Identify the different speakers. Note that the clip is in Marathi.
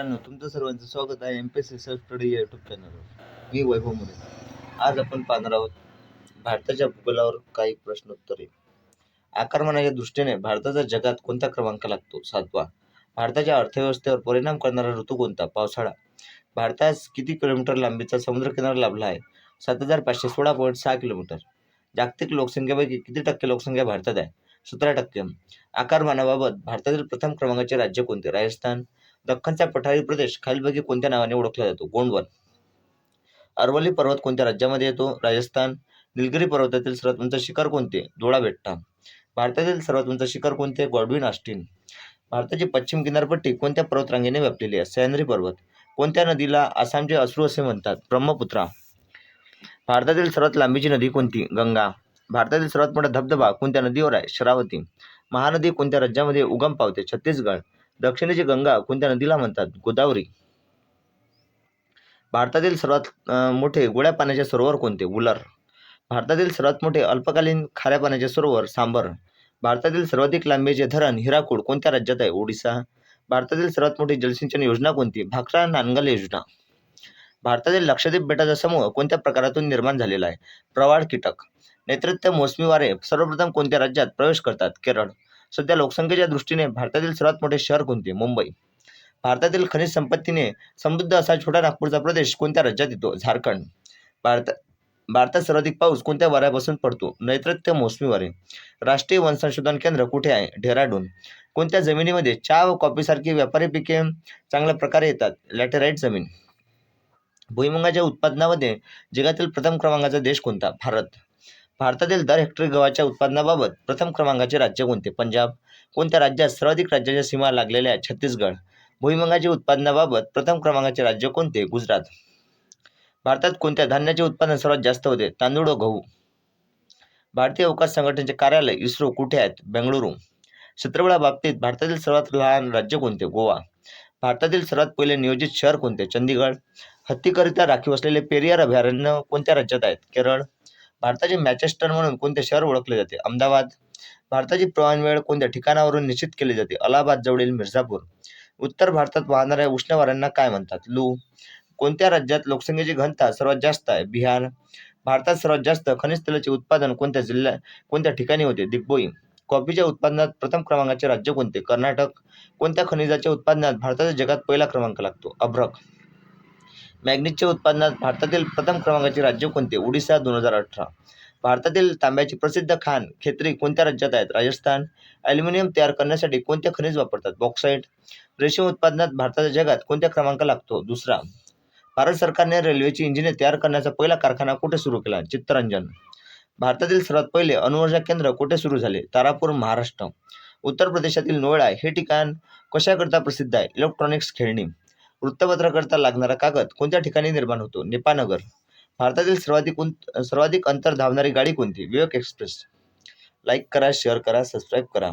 Speaker 1: मित्रांनो तुमचं सर्वांचं स्वागत आहे M P C self study या यूट्यूब चॅनलवर मी वैभव मोरे आज आपण पाहणार आहोत भारताच्या भूगोलावर काही प्रश्न उत्तरे आकारमानाच्या दृष्टीने भारताचा जगात कोणता क्रमांक लागतो सातवा भारताच्या अर्थव्यवस्थेवर परिणाम करणारा ऋतू कोणता पावसाळा भारतास किती किलोमीटर लांबीचा समुद्र किनारा लाभला आहे सात हजार पाचशे सोळा पॉईंट सहा किलोमीटर जागतिक लोकसंख्येपैकी किती टक्के लोकसंख्या भारतात आहे सतरा टक्के आकारमानाबाबत भारतातील प्रथम क्रमांकाचे राज्य कोणते राजस्थान दख्खनचा पठारी प्रदेश खालीलपैकी कोणत्या नावाने ओळखला जातो गोंडवन अरवली पर्वत कोणत्या राज्यामध्ये येतो राजस्थान निलगिरी पर्वतातील सर्वात उंच शिखर कोणते धोळा बेट्टा भारतातील सर्वात उंच शिखर कोणते गॉडविन ऑस्टिन भारताची पश्चिम किनारपट्टी कोणत्या पर्वतरांगेने व्यापलेली आहे सह्याद्री पर्वत कोणत्या नदीला आसामचे अश्रू असे म्हणतात ब्रह्मपुत्रा भारतातील सर्वात लांबीची नदी कोणती गंगा भारतातील सर्वात मोठा धबधबा कोणत्या नदीवर आहे शरावती महानदी कोणत्या राज्यामध्ये उगम पावते छत्तीसगड दक्षिणेची गंगा कोणत्या नदीला म्हणतात गोदावरी भारतातील सर्वात मोठे गोड्या पाण्याचे सरोवर कोणते उलर भारतातील सर्वात मोठे अल्पकालीन खाऱ्या पाण्याचे सरोवर सांबर भारतातील सर्वाधिक लांबीचे धरण हिराकूड कोणत्या राज्यात आहे ओडिसा भारतातील सर्वात मोठी जलसिंचन योजना कोणती भाकरा नांगल योजना भारतातील लक्षद्वीप बेटाचा समूह कोणत्या प्रकारातून निर्माण झालेला आहे प्रवाळ कीटक नेतृत्व मोसमी वारे सर्वप्रथम कोणत्या राज्यात प्रवेश करतात केरळ सध्या लोकसंख्येच्या दृष्टीने भारतातील सर्वात मोठे शहर कोणते मुंबई भारतातील खनिज संपत्तीने समृद्ध असा छोटा नागपूरचा प्रदेश कोणत्या राज्यात येतो झारखंड भारत भारतात सर्वाधिक पाऊस कोणत्या वाऱ्यापासून पडतो नैऋत्य मोसमी वारे राष्ट्रीय वन संशोधन केंद्र कुठे आहे डेहराडून कोणत्या जमिनीमध्ये चहा व कॉफीसारखी व्यापारी पिके चांगल्या प्रकारे येतात लॅटेराईट जमीन भुईमुगाच्या उत्पादनामध्ये जगातील प्रथम क्रमांकाचा देश कोणता भारत भारतातील दर हेक्टर गव्हाच्या उत्पादनाबाबत प्रथम क्रमांकाचे राज्य कोणते पंजाब कोणत्या राज्यात सर्वाधिक राज्याच्या सीमा लागलेल्या आहेत छत्तीसगड भुईमंगाच्या उत्पादनाबाबत प्रथम क्रमांकाचे राज्य कोणते गुजरात भारतात कोणत्या धान्याचे उत्पादन सर्वात जास्त होते तांदूळ व गहू भारतीय अवकाश संघटनेचे कार्यालय इस्रो कुठे आहेत बेंगळुरू क्षेत्रफळाबाबतीत भारतातील सर्वात लहान राज्य कोणते गोवा भारतातील सर्वात पहिले नियोजित शहर कोणते चंदीगड हत्तीकरिता राखीव असलेले पेरियार अभयारण्य कोणत्या राज्यात आहेत केरळ भारताचे मॅचेस्टर म्हणून कोणते शहर ओळखले जाते अहमदाबाद भारताची प्रवान वेळ कोणत्या ठिकाणावरून निश्चित केली जाते अलाहाबाद जवळील मिर्झापूर उत्तर भारतात वाहणाऱ्या उष्ण वाऱ्यांना काय म्हणतात लू कोणत्या राज्यात लोकसंख्येची घनता सर्वात जास्त आहे बिहार भारतात सर्वात जास्त खनिज तेलाचे उत्पादन कोणत्या जिल्ह्या कोणत्या ठिकाणी होते दिग्बोई कॉफीच्या उत्पादनात प्रथम क्रमांकाचे राज्य कोणते कर्नाटक कोणत्या खनिजाच्या उत्पादनात भारताचा जगात पहिला क्रमांक लागतो अभ्रक मॅग्नीजच्या उत्पादनात भारतातील प्रथम क्रमांकाचे राज्य कोणते ओडिसा दोन हजार अठरा भारतातील तांब्याची प्रसिद्ध खाण खेत्री कोणत्या राज्यात आहेत राजस्थान ॲल्युमिनियम तयार करण्यासाठी कोणत्या खनिज वापरतात बॉक्साईट रेशीम उत्पादनात भारताच्या जगात कोणत्या क्रमांक लागतो दुसरा भारत सरकारने रेल्वेची इंजिने तयार करण्याचा पहिला कारखाना कुठे सुरू केला चित्तरंजन भारतातील सर्वात पहिले अणुऊर्जा केंद्र कुठे सुरू झाले तारापूर महाराष्ट्र उत्तर प्रदेशातील नोएडा हे ठिकाण कशाकरिता प्रसिद्ध आहे इलेक्ट्रॉनिक्स खेळणी करता लागणारा कागद कोणत्या ठिकाणी निर्माण होतो नेपानगर भारतातील सर्वाधिक उंत सर्वाधिक अंतर धावणारी गाडी कोणती विवेक एक्सप्रेस लाईक करा शेअर करा सबस्क्राईब करा